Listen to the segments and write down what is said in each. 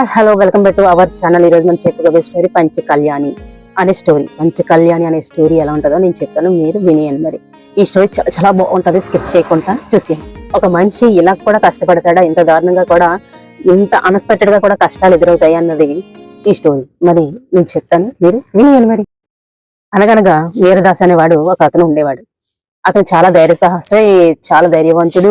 Hi hello welcome back to our channel ఈరోజు మనం చెప్పుకోబోయే స్టోరీ పంచ కళ్యాణి అనే స్టోరీ పంచ కళ్యాణి అనే స్టోరీ ఎలా ఉంటుందో నేను చెప్తాను మీరు వినేయండి మరి. ఈ స్టోరీ చాలా చాలా బాగుంటుంది స్కిప్ చేయకుండా చూసేయండి. ఒక మనిషి ఇలా కూడా కష్టపడతాడా ఇంత దారుణంగా కూడా ఇంత అన్ఎక్స్పెక్టెడ్గా కూడా కష్టాలు ఎదురవుతాయి అన్నది ఈ స్టోరీ మరి నేను చెప్తాను మీరు వినేయండి మరి. అనగనగా వీరదాస్ అనేవాడు ఒక అతను ఉండేవాడు. అతను చాలా ధైర్య సాహసే చాలా ధైర్యవంతుడు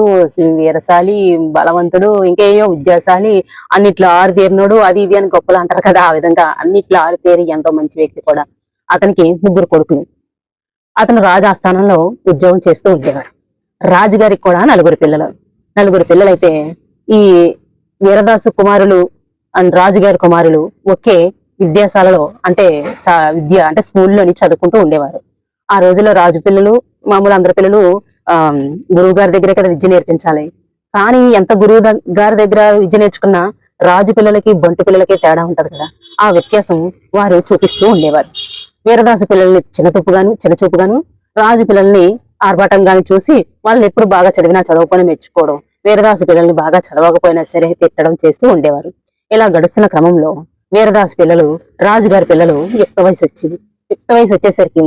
వీరశాలి బలవంతుడు ఇంకేయో విద్యాశాలి అన్నిట్లో ఆరుతేరినోడు అది ఇది అని గొప్పలు అంటారు కదా ఆ విధంగా అన్నిట్లో ఆరుతేరి ఎంతో మంచి వ్యక్తి కూడా. అతనికి ముగ్గురు కొడుకులు. అతను రాజాస్థానంలో ఉద్యోగం చేస్తూ ఉండేవాడు. రాజుగారికి కూడా నలుగురు పిల్లలు. నలుగురు పిల్లలైతే ఈ వీరదాసు కుమారులు అండ్ రాజుగారి కుమారులు ఒకే విద్యాశాలలో అంటే విద్య అంటే స్కూల్లోని చదువుకుంటూ ఉండేవారు. ఆ రోజుల్లో రాజు పిల్లలు మామూలు అందరి పిల్లలు గురువు గారి దగ్గరే కదా విద్య నేర్పించాలి. కానీ ఎంత గురువు గారి దగ్గర విద్య నేర్చుకున్నా రాజు పిల్లలకి బంటు పిల్లలకి తేడా ఉంటది కదా. ఆ వ్యత్యాసం వారు చూపిస్తూ ఉండేవారు. వీరదాసు పిల్లల్ని చిన్నతూపుగాను చిన్నచూపుగాను రాజు పిల్లల్ని ఆర్భాటంగాను చూసి వాళ్ళని ఎప్పుడు బాగా చదివినా చదవకొని మెచ్చుకోవడం వీరదాసు పిల్లల్ని బాగా చదవకపోయినా సరే తిట్టడం చేస్తూ ఉండేవారు. ఇలా గడుస్తున్న క్రమంలో వీరదాసు పిల్లలు రాజుగారి పిల్లలు యుక్త వయసు వచ్చింది యుక్త వయసు వచ్చేసరికి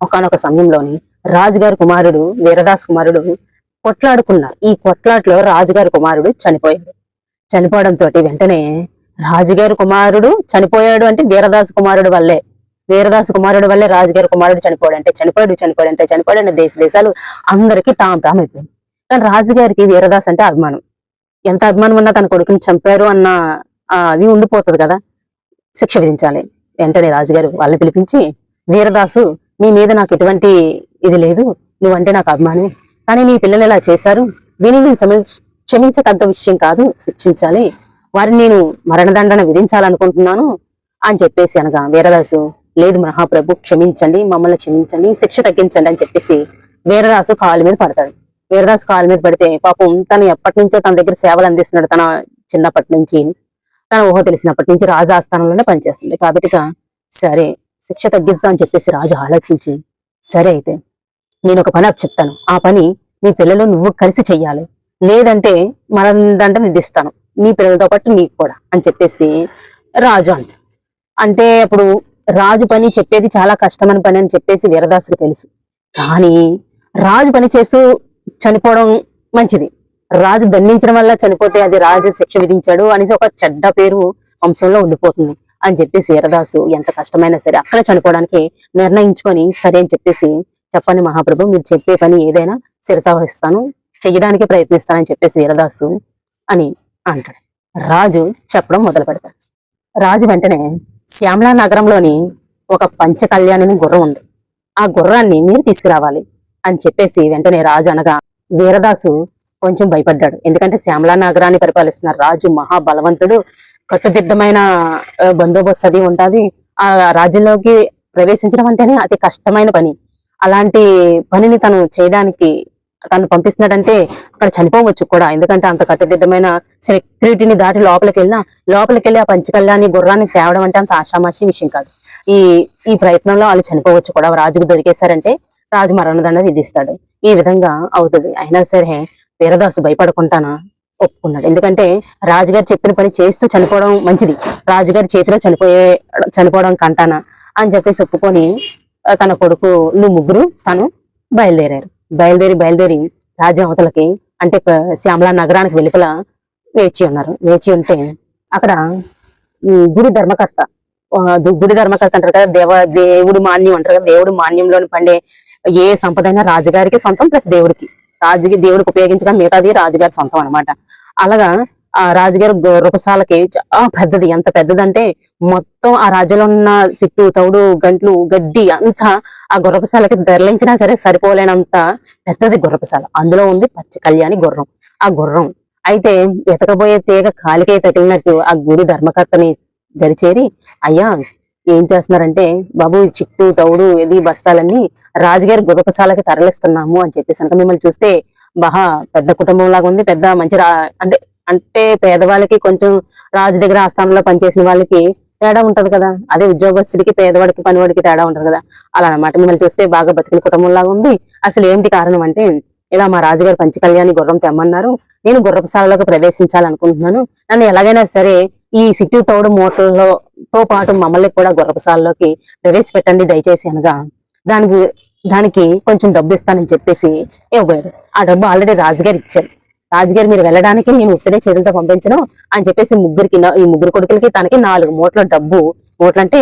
ఒకనొక సమయంలోని రాజుగారి కుమారుడు వీరదాస్ కుమారుడు కొట్లాడుకున్నారు. ఈ కొట్లాట్లో రాజుగారి కుమారుడు చనిపోయాడు. చనిపోవడంతో వెంటనే రాజుగారి కుమారుడు చనిపోయాడు అంటే వీరదాసు కుమారుడు వల్లే. వీరదాసు కుమారుడు వల్లే రాజుగారి కుమారుడు చనిపోయాడు అంటే చనిపోయాడు చనిపోయాడు అంటే చనిపోయాడు అంటే దేశ దేశాలు అందరికీ టామ్ టామ్ అయిపోయింది కానీ రాజుగారికి వీరదాస్ అంటే అభిమానం. ఎంత అభిమానం ఉన్నా తన కొడుకుని చంపారు అన్న అది ఉండిపోతుంది కదా. శిక్ష విధించాలి. వెంటనే రాజుగారు వాళ్ళని పిలిపించి వీరదాసు నీ మీద నాకు ఎటువంటి ఇది లేదు నువ్వంటే నాకు అభిమానమే. కానీ నీ పిల్లలు ఇలా చేశారు? దీనిని నేను క్షమించతగ్గ విషయం కాదు శిక్షించాలి. వారిని నేను మరణదండన విధించాలనుకుంటున్నాను అని చెప్పేసి అనగా వీరదాసు లేదు మహాప్రభు క్షమించండి మమ్మల్ని క్షమించండి శిక్ష తగ్గించండి అని చెప్పేసి వీరదాసు కాలు మీద పడతాడు. వీరదాసు కాలు మీద పడితే పాపం తను ఎప్పటి నుంచో తన దగ్గర సేవలు అందిస్తున్నాడు తన చిన్నప్పటి నుంచి. తన ఊహ తెలిసినప్పటి నుంచి రాజు ఆస్థానంలోనే పనిచేస్తుంది. కాబట్టి సరే శిక్ష తగ్గిస్తా అని చెప్పేసి రాజు ఆలోచించి సరే అయితే నేను ఒక పని చెప్తాను. ఆ పని నీ పిల్లలు నువ్వు కలిసి చెయ్యాలి. లేదంటే మనందంటే నిధిస్తాను నీ పిల్లలతో పాటు నీకు కూడా అని చెప్పేసి రాజు అంట. అంటే అప్పుడు రాజు పని చెప్పేది చాలా కష్టమైన పని అని చెప్పేసి వీరదాసుకు తెలుసు. కానీ రాజు పని చేస్తూ చనిపోవడం మంచిది. రాజు దండించడం వల్ల చనిపోతే అది రాజు శిక్ష విధించాడు అనేసి ఒక చెడ్డ పేరు వంశంలో ఉండిపోతుంది అని చెప్పేసి వీరదాసు ఎంత కష్టమైనా సరే అక్కడ చనిపోవడానికి నిర్ణయించుకొని సరే అని చెప్పేసి చెప్పండి మహాప్రభు మీరు చెప్పే పని ఏదైనా శిరసావహిస్తాను చెయ్యడానికి ప్రయత్నిస్తానని చెప్పేసి వీరదాసు అని అంటాడు. రాజు చెప్పడం మొదలు పెడతాడు. రాజు వెంటనే శ్యామలా నగరంలోని ఒక పంచ కళ్యాణిని గుర్రం ఉంది. ఆ గుర్రాన్ని మీరు తీసుకురావాలి అని చెప్పేసి వెంటనే రాజు అనగా వీరదాసు కొంచెం భయపడ్డాడు. ఎందుకంటే శ్యామలా నగరాన్ని పరిపాలిస్తున్న రాజు మహాబలవంతుడు కట్టుదిద్దమైన బందోబస్తు అది ఉంటుంది. ఆ రాజ్యంలోకి ప్రవేశించడం అంటేనే అతి కష్టమైన పని. అలాంటి పనిని తను చేయడానికి తను పంపిస్తున్నాడంటే అక్కడ చనిపోవచ్చు కూడా. ఎందుకంటే అంత కట్టుదిట్టమైన సెక్యూరిటీని దాటి లోపలికి వెళ్ళినా లోపలికి వెళ్ళి ఆ పంచకళ్యాణి గుర్రాన్ని తేవడం అంటే అంత ఆషామాషి విషయం కాదు. ఈ ఈ ప్రయత్నంలో వాళ్ళు చనిపోవచ్చు కూడా. రాజుకు దొరికేశారంటే రాజు మరణదండ విధిస్తాడు. ఈ విధంగా అవుతుంది. అయినా సరే వీరదాసు భయపడకుండా ఒప్పుకున్నాడు. ఎందుకంటే రాజుగారు చెప్పిన పని చేస్తూ చనిపోవడం మంచిది. రాజుగారి చేతిలో చనిపోయే చనిపోవడం కంటానా అని చెప్పేసి ఒప్పుకొని తన కొడుకులు ముగ్గురు తను బయలుదేరారు. బయలుదేరి బయలుదేరి రాజ్యం అంటే శ్యామలా నగరానికి వెలుపల వేచి ఉన్నారు. వేచి ఉంటే అక్కడ గుడి ధర్మకర్త గుడి ధర్మకర్త అంటారు కదా దేవ దేవుడి మాన్యం అంటారు కదా దేవుడి మాన్యంలోని పండే ఏ సంపద అయినా రాజుగారికి సొంతం ప్లస్ దేవుడికి. రాజుకి దేవుడికి ఉపయోగించగా మిగతాది రాజుగారి సొంతం అన్నమాట. అలాగా ఆ రాజుగారి రూపశాలకి చాలా పెద్దది ఎంత పెద్దదంటే మొత్తం ఆ రాజ్యంలో ఉన్న సిట్టు తౌడు గంట్లు గడ్డి అంతా ఆ గుర్రపశాలకి తరలించినా సరే సరిపోలేనంత పెద్దది గుర్రపశాల. అందులో ఉంది పచ్చి కళ్యాణి గుర్రం. ఆ గుర్రం అయితే వెతకబోయే తీగ కాలికే తగిలినట్టు ఆ గుడి ధర్మకర్తని దరిచేరి అయ్యా ఏం చేస్తున్నారంటే బాబు చిట్టు తౌడు ఇది బస్తాలన్నీ రాజుగారి గుర్రపశాలకి తరలిస్తున్నాము అని చెప్పేసి అంటే. మిమ్మల్ని చూస్తే బహా పెద్ద కుటుంబం లాగా ఉంది పెద్ద మంచి రా అంటే అంటే పేదవాళ్ళకి కొంచెం రాజు దగ్గర ఆస్థానంలో పనిచేసిన వాళ్ళకి తేడా ఉంటది కదా. అదే ఉద్యోగస్తుడికి పేదవాడికి పనివాడికి తేడా ఉంటది కదా. అలా అన్నమాట మిమ్మల్ని చూస్తే బాగా బతికిన కుటుంబం లాగా ఉంది. అసలు ఏంటి కారణం అంటే ఇలా మా రాజుగారు పంచకళ్యాణి గుర్రం తెమ్మన్నారు. నేను గుర్రపశాలలోకి ప్రవేశించాలనుకుంటున్నాను. నన్ను ఎలాగైనా సరే ఈ సిటీ తోడు మూటల్లో తో పాటు మమ్మల్ని కూడా గుర్రపశాలలోకి ప్రవేశపెట్టండి దయచేసి అనగా. దానికి దానికి కొంచెం డబ్బు ఇస్తానని చెప్పేసి ఇవ్వబోయారు ఆ డబ్బు ఆల్రెడీ రాజుగారు ఇచ్చారు. రాజుగారు మీరు వెళ్ళడానికి నేను ఉత్తరే చేతులతో పంపించను అని చెప్పేసి ముగ్గురికి ఈ ముగ్గురు కొడుకులకి తనకి నాలుగు మూటల డబ్బు మూటలు అంటే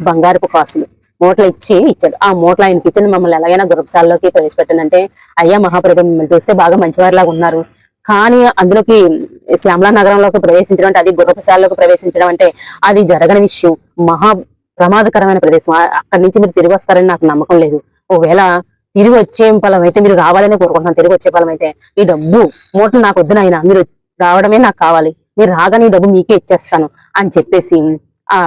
బంగారపు కాసులు మూటలు ఇచ్చి ఇచ్చాడు. ఆ మూటలు ఆయనకి ఇచ్చిన మమ్మల్ని ఎలాగైనా గురపసాల్లోకి ప్రవేశపెట్టానంటే అయ్యా మహాప్రభు మిమ్మల్ని చూస్తే బాగా మంచివారిలాగా ఉన్నారు. కానీ అందులోకి శ్యామలా నగరంలోకి ప్రవేశించడం అంటే అది గుర్రపశాలలోకి ప్రవేశించడం అంటే అది జరగని విషయం. మహా ప్రమాదకరమైన ప్రదేశం. అక్కడి నుంచి మీరు తిరిగి వస్తారని నాకు నమ్మకం లేదు. ఒకవేళ తిరిగి వచ్చే ఫలం అయితే మీరు రావాలని కోరుకుంటున్నాను. తిరిగి వచ్చే ఫలం అయితే ఈ డబ్బు మూటలు నాకు వద్దు నాయన. మీరు రావడమే నాకు కావాలి. మీరు రాగానే ఈ డబ్బు మీకే ఇచ్చేస్తాను అని చెప్పేసి ఆ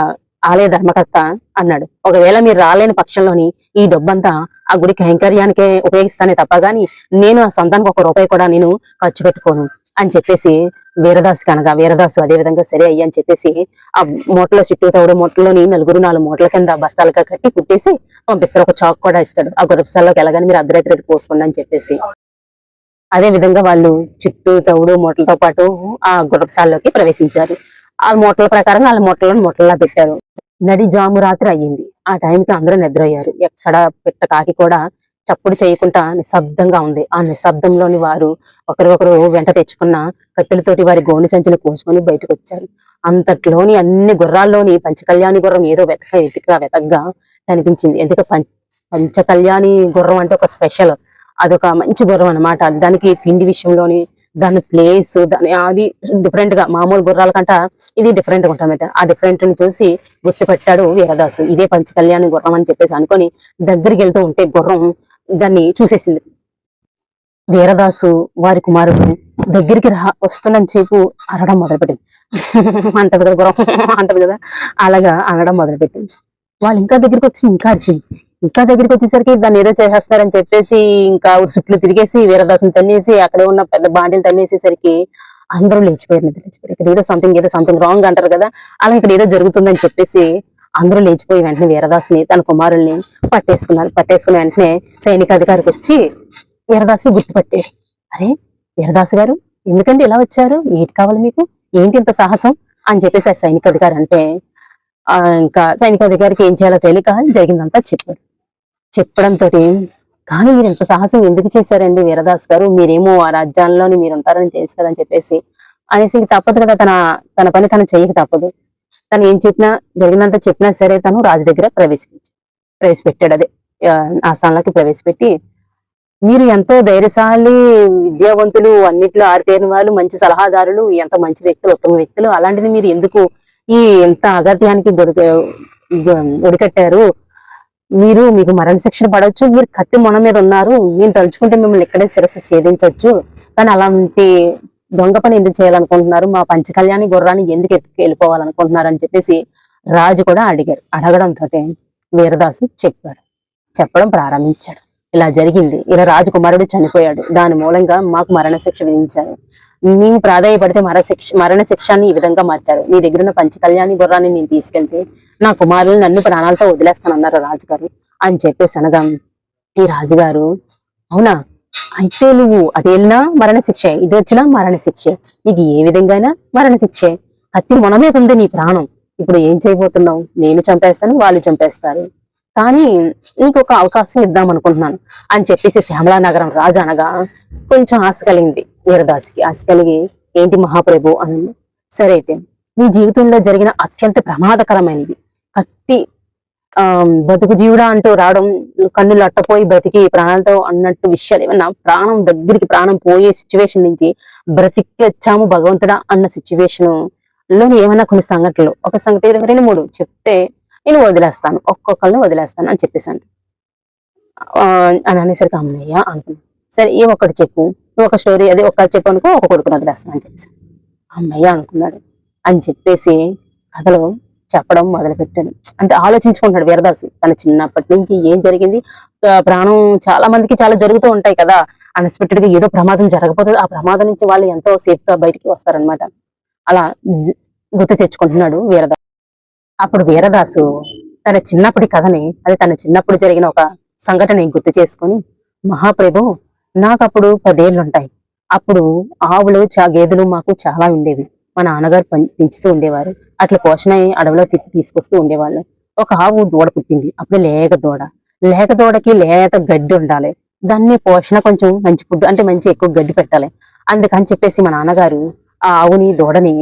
ఆలయ ధర్మకర్త అన్నాడు. ఒకవేళ మీరు రాలేని పక్షంలోని ఈ డబ్బంతా ఆ గుడి కైంకర్యానికే ఉపయోగిస్తానే తప్ప గాని నేను ఆ సొంతానికి ఒక రూపాయి కూడా నేను ఖర్చు పెట్టుకోను. అని చెప్పేసి వీరదాసు కనుక వీరదాసు అదే విధంగా సరే అయ్యి అని చెప్పేసి ఆ మూటలో చుట్టూ తవుడు మూటలోని నలుగురు నాలుగు మూటల కింద బస్తాలుగా కట్టి కుట్టేసి పంపిస్తారు. ఒక చాక్ కూడా ఇస్తాడు. ఆ గురపసాల్లోకి వెళ్ళగానే మీరు అర్ధరాత్రి పోసుకోండి అని చెప్పేసి. అదే విధంగా వాళ్ళు చుట్టూ తవుడు మూటలతో పాటు ఆ గురపసాల్లోకి ప్రవేశించారు. ఆ మూటల ప్రకారం వాళ్ళ మూటలను మూటల్లా పెట్టారు. నడి జాము రాత్రి అయ్యింది. ఆ టైంకి అందరూ నిద్రపోయారు. ఎక్కడ పెట్ట కాకి కూడా చప్పుడు చేయకుండా నిశ్శబ్దంగా ఉంది. ఆ నిశ్శబ్దంలోని వారు ఒకరికొకరు వెంట తెచ్చుకున్న కత్తులతోటి వారి గోని సంచిని కోసుకొని బయటకు వచ్చారు అంతట్లోని అన్ని గుర్రాల్లోని పంచకళ్యాణి గుర్రం ఏదో వెతక వెతక వెతగ్గా కనిపించింది. ఎందుకంటే పం పంచకళ్యాణి గుర్రం అంటే ఒక స్పెషల్. అదొక మంచి గుర్రం అన్నమాట. దానికి తిండి విషయంలోని దాని ప్లేస్ దాని అది డిఫరెంట్గా మామూలు గుర్రాల కంట ఇది డిఫరెంట్గా ఆ డిఫరెంట్ని చూసి గుర్తుపెట్టాడు వీరదాసు. ఇదే పంచకళ్యాణి గుర్రం అని చెప్పేసి అనుకొని దగ్గరికి వెళ్తూ ఉంటే గుర్రం దాన్ని చూసేసింది. వీరదాసు వారి కుమారుడు దగ్గరికి రా వస్తున్నంత చెప్పు అనడం మొదలుపెట్టింది. అంటది కదా గురం అంటది కదా? అలాగా అనడం మొదలుపెట్టింది. వాళ్ళు ఇంకా దగ్గరికి వచ్చి ఇంకా అరిసింది ఇంకా దగ్గరికి వచ్చేసరికి దాన్ని ఏదో చేసేస్తారని చెప్పేసి ఇంకా చుట్లు తిరిగేసి వీరదాసుని తన్నేసి అక్కడ ఉన్న పెద్ద బాండీలు తన్నేసేసరికి అందరూ లేచిపోయారు నిద్ర లేచిపోయారు ఇక్కడ ఏదో సంథింగ్ ఏదో సంథింగ్ రాంగ్ అంటారు కదా? అలా ఇక్కడ ఏదో జరుగుతుందని చెప్పేసి అందరూ లేచిపోయి వెంటనే వీరదాసుని తన కుమారుల్ని పట్టేసుకున్నారు. పట్టేసుకుని వెంటనే సైనిక అధికారికి వచ్చి వీరదాసుని గుర్తుపట్టారు. అరే వీరదాసు గారు ఎందుకంటే ఇలా వచ్చారు? ఏంటి కావాలి మీకు? ఏంటి ఇంత సాహసం? అని చెప్పేసి ఆ సైనిక అధికారి అంటే ఆ, ఇంకా సైనిక అధికారికి ఏం చేయాలో తెలియక జరిగిందంతా చెప్పాడు చెప్పడంతో కానీ మీరు ఇంత సాహసం ఎందుకు చేశారండి వీరదాస్ గారు? మీరేమో ఆ రాజ్యాల్లోని మీరు ఉంటారని తెలుసు కదా అని చెప్పేసి అనేసి తప్పదు కదా తన తన పని తను చేయక తప్పదు. తను ఏం చెప్పినా జరిగినంత చెప్పినా సరే తను రాజు దగ్గర ప్రవేశపెట్టి ప్రవేశపెట్టాడు అదే ఆ, ఆస్థానంలోకి ప్రవేశపెట్టి మీరు ఎంతో ధైర్యశాలి విద్యావంతులు అన్నిట్లో ఆరితేరిన వాళ్ళు మంచి సలహాదారులు ఎంత మంచి వ్యక్తులు ఉత్తమ వ్యక్తులు అలాంటిది మీరు ఎందుకు ఈ ఎంత అగత్యానికి ఒడికట్టారు మీరు మీకు మరణ శిక్షణ పడవచ్చు మీరు కత్తి మొన మీద ఉన్నారు నేను తలుచుకుంటే మిమ్మల్ని ఇక్కడే శిరస్సు ఛేదించవచ్చు. కానీ అలాంటి దొంగ పని ఎందుకు చేయాలనుకుంటున్నారు? మా పంచకళ్యాణి గుర్రాన్ని ఎందుకు ఎత్తుకు వెళ్ళిపోవాలనుకుంటున్నారు అని చెప్పేసి రాజు కూడా అడిగారు అడగడంతో వీరదాసు చెప్పాడు. చెప్పడం ప్రారంభించాడు. ఇలా జరిగింది. ఇలా రాజకుమారుడు చనిపోయాడు. దాని మూలంగా మాకు మరణ శిక్ష విధించారు. మేము ప్రాధాయపడితే మరణ శిక్ష మరణ ఈ విధంగా మార్చారు. మీ దగ్గర ఉన్న పంచకళ్యాణి గుర్రాన్ని నేను తీసుకెళ్తే నా కుమారులు నన్ను ప్రాణాలతో వదిలేస్తానన్నారు రాజుగారు అని చెప్పేసి అనగా ఈ రాజుగారు అవునా? అయితే నువ్వు అటు వెళ్ళినా మరణశిక్ష ఇటు వచ్చినా మరణశిక్ష నీకు ఏ విధంగా మరణశిక్షే కత్తి మొన మీద ఉంది నీ ప్రాణం. ఇప్పుడు ఏం చేయబోతున్నావు? నేను చంపేస్తాను వాళ్ళు చంపేస్తారు. కానీ ఇంకొక అవకాశం ఇద్దాం అనుకుంటున్నాను. అని చెప్పేసి శ్యామలా నగరం రాజు అనగా కొంచెం ఆశ కలిగింది. వీరదాసికి ఆశ కలిగి ఏంటి మహాప్రభు? అని సరే అయితే నీ జీవితంలో జరిగిన అత్యంత ప్రమాదకరమైనది. కత్తి బతుకు జీవుడా అంటూ రావడం కన్నులు అట్టపోయి బ్రతికి ప్రాణాలతో అన్నట్టు విషయాలు ఏమన్నా ప్రాణం దగ్గరికి ప్రాణం పోయే సిచ్యువేషన్ నుంచి బ్రతికి వచ్చాము భగవంతుడా అన్న సిచ్యువేషన్లోని ఏమైనా కొన్ని సంఘటనలు. ఒక సంఘటన రెండు మూడు చెప్తే నేను వదిలేస్తాను. ఒక్కొక్కరిని వదిలేస్తాను అని చెప్పేసాను అంట అని అనేసరికి అమ్మయ్య అనుకున్నాను సరే ఏ ఒక్కటి చెప్పు. నువ్వు ఒక స్టోరీ అదే ఒక్కటి చెప్పు అనుకో ఒక కొడుకుని వదిలేస్తాను అని చెప్పేసి అమ్మయ్య అనుకున్నాడు. అని చెప్పేసి కథలో చెప్పడం మొదలుపెట్టాను అంటే ఆలోచించుకుంటున్నాడు వీరదాసు. తన చిన్నప్పటి నుంచి ఏం జరిగింది? ప్రాణం చాలా మందికి చాలా జరుగుతూ ఉంటాయి కదా. అన్ఎక్స్పెక్టెడ్గా ఏదో ప్రమాదం జరగబోతుంది ఆ ప్రమాదం నుంచి వాళ్ళు ఎంతో సేఫ్గా బయటికి వస్తారనమాట అలా గుర్తు తెచ్చుకుంటున్నాడు వీరదాసు అప్పుడు వీరదాసు తన చిన్నప్పటి కథని అది తన చిన్నప్పుడు జరిగిన ఒక సంఘటన గుర్తు చేసుకొని మహాప్రభు నాకు అప్పుడు పదేళ్ళు ఉంటాయి అప్పుడు ఆవులు చా గేదెలు మాకు చాలా ఉండేవి. మా నాన్నగారు పెంచుతూ ఉండేవారు. అట్లా పోషణ అడవిలో తిప్పి తీసుకొస్తూ ఉండేవాళ్ళు. ఒక ఆవు దూడ పుట్టింది. అప్పుడు లేక దూడ. లేక దూడకి లేత గడ్డి ఉండాలి. దాన్ని పోషణ కొంచెం మంచి ఫుడ్ అంటే మంచి ఎక్కువ గడ్డి పెట్టాలి. అందుకని చెప్పేసి మా నాన్నగారు ఆ ఆవుని దూడని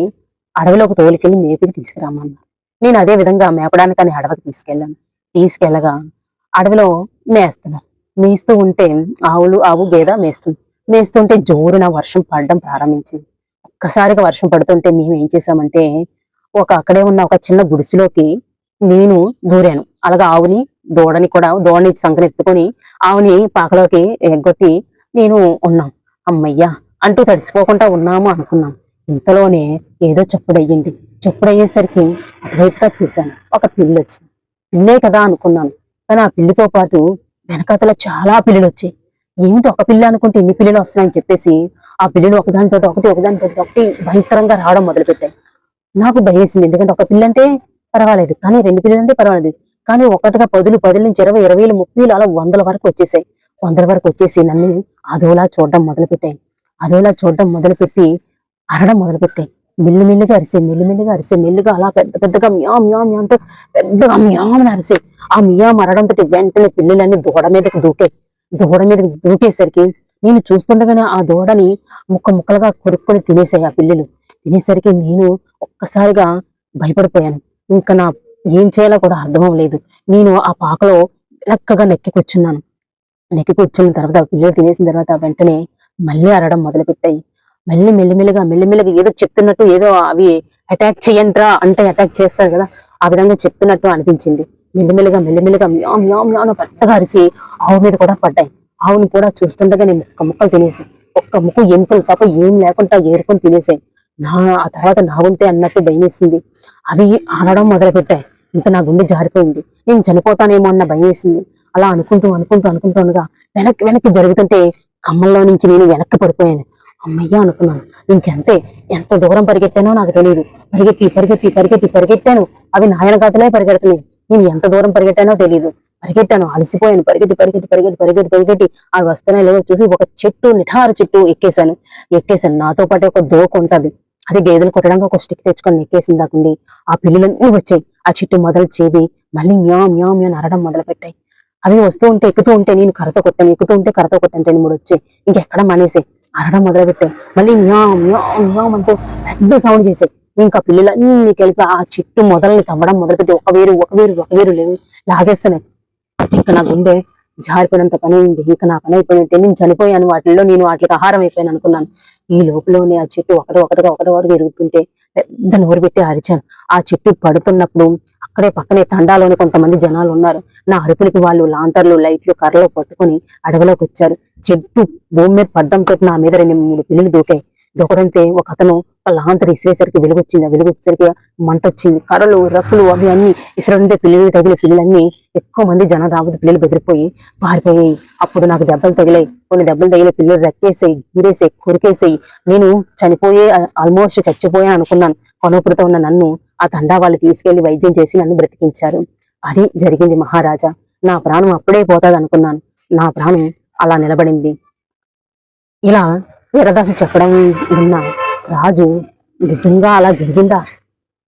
అడవిలోకి తోలికెళ్ళి మేపికి తీసుకురామన్నారు నేను అదే విధంగా మేపడానికి అని అడవికి తీసుకెళ్ళాను. తీసుకెళ్ళగా అడవిలో మేస్తున్నారు. మేస్తూ ఉంటే ఆవులు ఆవు గేద మేస్తుంది. మేస్తుంటే జోరున వర్షం పడడం ప్రారంభించింది. ఒక్కసారిగా వర్షం పడుతుంటే మేము ఏం చేసామంటే ఒక అక్కడే ఉన్న ఒక చిన్న గుడిసెలోకి నేను దూరాను. అలాగా ఆవుని దూడని కూడా దూడని సంకనెత్తుకొని ఆవుని పాకలోకి ఎగ్గొట్టి నేను ఉన్నాం. అమ్మయ్యా అంటూ తడిసిపోకుండా ఉన్నాము అనుకున్నాం. ఇంతలోనే ఏదో చప్పుడయ్యింది. చప్పుడయ్యేసరికి అటువైపుగా చూశాను. ఒక పిల్లి వచ్చింది పిల్లే కదా అనుకున్నాను. కానీ ఆ పిల్లితో పాటు వెనకాతల చాలా పిల్లులు వచ్చాయి ఏమిటి ఒక పిల్ల అనుకుంటే ఇన్ని పిల్లలు వస్తున్నాయని చెప్పేసి ఆ పిల్లలు ఒకదానితో ఒకటి ఒకదానితో ఒకటి భయంకరంగా రావడం మొదలుపెట్టాయి. నాకు భయం ఎందుకంటే ఒక పిల్ల అంటే పర్వాలేదు. కానీ రెండు పిల్లలు అంటే పర్వాలేదు. కానీ ఒకటిగా పదులు పదుల నుంచి ఇరవై ఇరవైలు ముప్పైలు అలా వందల వరకు వచ్చేసాయి. వందల వరకు వచ్చేసి నన్ను అదోలా చూడడం మొదలుపెట్టాయి. అదోలా చూడడం మొదలుపెట్టి అరడం మొదలుపెట్టాయి. మెల్లిమెల్లిగా అరిసే మెల్లిమెల్లిగా అరిసే మెల్లిగా అలా పెద్ద పెద్దగా మియా మియా మియా అంటూ పెద్దగా మియామని అరిసే ఆ మియా మరడంతో వెంటనే పిల్లలన్నీ దూడ మీదకి దూకాయి. దూడ మీద దూకేసరికి నేను చూస్తుండగానే ఆ దూడని ముక్క ముక్కలుగా కొరుక్కొని తినేసాయి ఆ పిల్లలు. తినేసరికి నేను ఒక్కసారిగా భయపడిపోయాను. ఇంకా నా ఏం చేయాలో కూడా అర్థం లేదు నేను ఆ పాకలో లెక్కగా నెక్కి కూర్చున్నాను. నెక్కి కూర్చున్న తర్వాత ఆ పిల్లలు తినేసిన తర్వాత వెంటనే మళ్ళీ అరడం మొదలుపెట్టాయి. మళ్ళీ మెల్లిమెల్లిగా మెల్లిమెల్లిగా ఏదో చెప్తున్నట్టు ఏదో అవి అటాక్ చేయంట్రా అంటే అటాక్ చేస్తారు కదా ఆ విధంగా చెప్తున్నట్టు అనిపించింది. మెల్లిమెల్లిగా మెల్లిమెల్లిగా మ్యామ్ మ్యామ్ మ్యామ్ పెద్దగా అరిసి ఆవు మీద కూడా పడ్డాయి. ఆవుని కూడా చూస్తుండగా నేను ఒక్క ముక్కలు తినేసి ఒక్క ముక్కు ఎముకలు తప్ప ఏం లేకుండా ఏరుకొని తినేసాయి నా ఆ తర్వాత నా ఉంటే అన్నట్టు భయం వేసింది అవి ఆడడం మొదలు పెట్టాయి ఇంకా నా గుండె జారిపోయింది. నేను చనిపోతానేమో అన్న భయం వేసింది అలా అనుకుంటూ అనుకుంటూ అనుకుంటానుగా వెనక్కి వెనక్కి జరుగుతుంటే కమ్మల్లో నుంచి నేను వెనక్కి పడిపోయాను. అమ్మయ్య అనుకున్నాను. ఇంకెంతే ఎంత దూరం పరిగెట్టానో నాకు తెలియదు పరిగెత్తి పరిగెత్తి పరిగెత్తి పరిగెట్టాను. అవి నాయన గతలే పరిగెడుతున్నాయి. నేను ఎంత దూరం పరిగెట్టానో తెలియదు పరిగెట్టాను అలసిపోయాను. పరిగెట్టి పరిగెట్టి పరిగెట్టి పరిగెట్టి పరిగెట్టి అవి వస్తున్నాయి లేదో చూసి ఒక చెట్టు నిఠారు చెట్టు ఎక్కేశాను. ఎక్కేశాను. నాతో పాటు ఒక దోక ఉంటుంది. అది గేదెలు కొట్టడానికి ఒక స్టిక్ తెచ్చుకొని ఎక్కేసిన దాకుండి. ఆ పిల్లులన్నీ వచ్చాయి. ఆ చెట్టు మొదలు చేది. మళ్ళీ మ్యా మ్యా మ్యా నరడం అరడం మొదలు పెట్టాయి అవి వస్తూ ఉంటే ఎక్కుతూ ఉంటే నేను కరత కొట్టాను. ఎక్కుతూ ఉంటే కరత కొట్టాను. రెండు మూడు వచ్చాయి. ఇంకెక్కడ మానేసాయి అరడం మొదలు పెట్టాయి మళ్ళీ మ్యా మ్యా మ్యా అంటూ పెద్ద సౌండ్ చేసాయి ఇంకా పిల్లలన్నీ కలిపి ఆ చెట్టు మొదలని తవ్వడం మొదలుపెట్టి ఒక వేరు ఒక వేరు ఒక వేరు లేవు లాగేస్తున్నాయి. ఇంకా నా గుండె జారిపోయినంత పని అయింది. ఇంకా నా పని అయిపోయినట్టే నేను చనిపోయాను. వాటిల్లో నేను వాటికి ఆహారం అయిపోయాను అనుకున్నాను. ఈ లోపలనే ఆ చెట్టు ఒకటి ఒకటిగా ఒకటి ఒకటి ఎరుగుతుంటే పెద్ద నోరు పెట్టి అరిచాను ఆ చెట్టు పడుతున్నప్పుడు అక్కడే పక్కనే తండాలోని కొంతమంది జనాలు ఉన్నారు. నా అరుపులకి వాళ్ళు లాంతర్లు లైట్లు కర్రలు పట్టుకొని అడవిలోకి వచ్చారు. చెట్టు భూమి మీద పడ్డంతో నా మీద రెండు మూడు పిల్లలు దూకాయి. దొకడంతే ఒక అతను ఒక లాంతర్ ఇసిరేసరికి వెలుగు వచ్చింది ఆ వెలుగు మంట వచ్చింది. కర్రలు రక్కులు అవి అన్ని ఇసురంటే పిల్లలు తగిలి పిల్లలన్నీ ఎక్కువ మంది జనం రాబోతే పిల్లలు బెదిరిపోయి పారిపోయాయి అప్పుడు నాకు దెబ్బలు తగిలాయి. కొన్ని దెబ్బలు తగిలే పిల్లలు రెక్కేసాయి గీరేసాయి కొరికేసాయి. నేను చనిపోయే ఆల్మోస్ట్ చచ్చిపోయా అనుకున్నాను. కొనపురితో ఉన్న నన్ను ఆ తండా వాళ్ళు తీసుకెళ్ళి వైద్యం చేసి నన్ను బ్రతికించారు. అది జరిగింది మహారాజా. నా ప్రాణం అప్పుడే పోతాది అనుకున్నాను నా ప్రాణం అలా నిలబడింది. ఇలా వీరదాసు చెప్పడం విన్నా రాజు నిజంగా అలా జరిగిందా?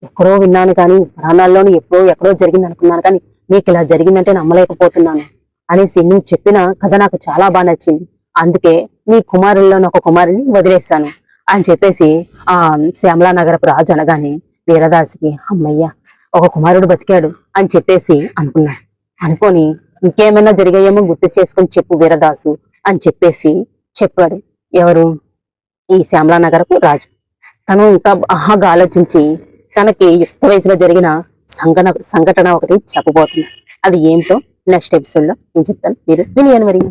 ఎక్కడో విన్నాను కానీ ప్రాణాల్లోనూ ఎప్పుడో ఎక్కడో జరిగింది అనుకున్నాను కానీ నీకు ఇలా జరిగిందంటే నమ్మలేకపోతున్నాను అనేసి నువ్వు చెప్పిన కథ నాకు చాలా బాగా నచ్చింది. అందుకే నీ కుమారుల్లోని ఒక కుమారుని వదిలేశాను అని చెప్పేసి ఆ శ్యామలా నగరపు రాజు అనగానే వీరదాసికి అమ్మయ్య ఒక కుమారుడు బతికాడు అని చెప్పేసి అనుకున్నాను అనుకొని ఇంకేమైనా జరిగాయేమో గుర్తు చేసుకుని చెప్పు వీరదాసు అని చెప్పేసి చెప్పాడు. ఎవరు? ఈ శ్యామలా నగరపు రాజు. తను ఇంకా బాగా ఆలోచించి తనకి యుక్త వయసులో జరిగిన సంఘన సంఘటన ఒకటి చెప్పబోతున్నాడు అది ఏంటో? నెక్స్ట్ ఎపిసోడ్లో నేను చెప్తాను. మీరు వినియను మరి.